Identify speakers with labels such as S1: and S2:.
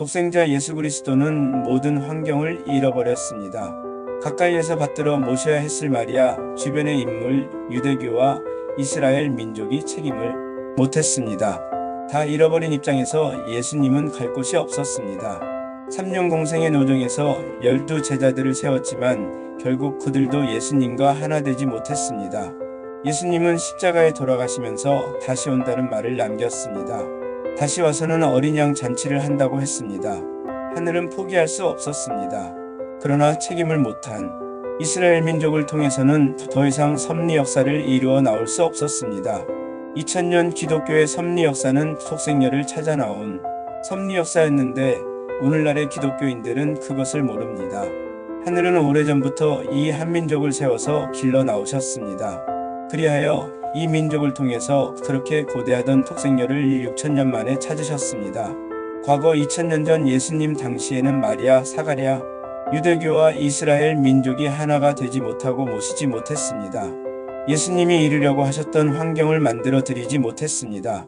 S1: 독생자 예수 그리스도는 모든 환경을 잃어버렸습니다. 가까이에서 받들어 모셔야 했을 말이야 주변의 인물, 유대교와 이스라엘 민족이 책임을 못했습니다. 다 잃어버린 입장에서 예수님은 갈 곳이 없었습니다. 3년 공생의 노정에서 열두 제자들을 세웠지만 결국 그들도 예수님과 하나 되지 못했습니다. 예수님은 십자가에 돌아가시면서 다시 온다는 말을 남겼습니다. 다시 와서는 어린 양 잔치를 한다고 했습니다. 하늘은 포기할 수 없었습니다. 그러나 책임을 못한 이스라엘 민족을 통해서는 더 이상 섭리 역사를 이루어 나올 수 없었습니다. 2000년 기독교의 섭리 역사는 속생녀를 찾아 나온 섭리 역사였는데 오늘날의 기독교인들은 그것을 모릅니다. 하늘은 오래전부터 이 한민족을 세워서 길러 나오셨습니다. 그리하여 이 민족을 통해서 그렇게 고대하던 독생녀를 6천년 만에 찾으셨습니다. 과거 2000년 전 예수님 당시에는 마리아, 사가랴, 유대교와 이스라엘 민족이 하나가 되지 못하고 모시지 못했습니다. 예수님이 이루려고 하셨던 환경을 만들어 드리지 못했습니다.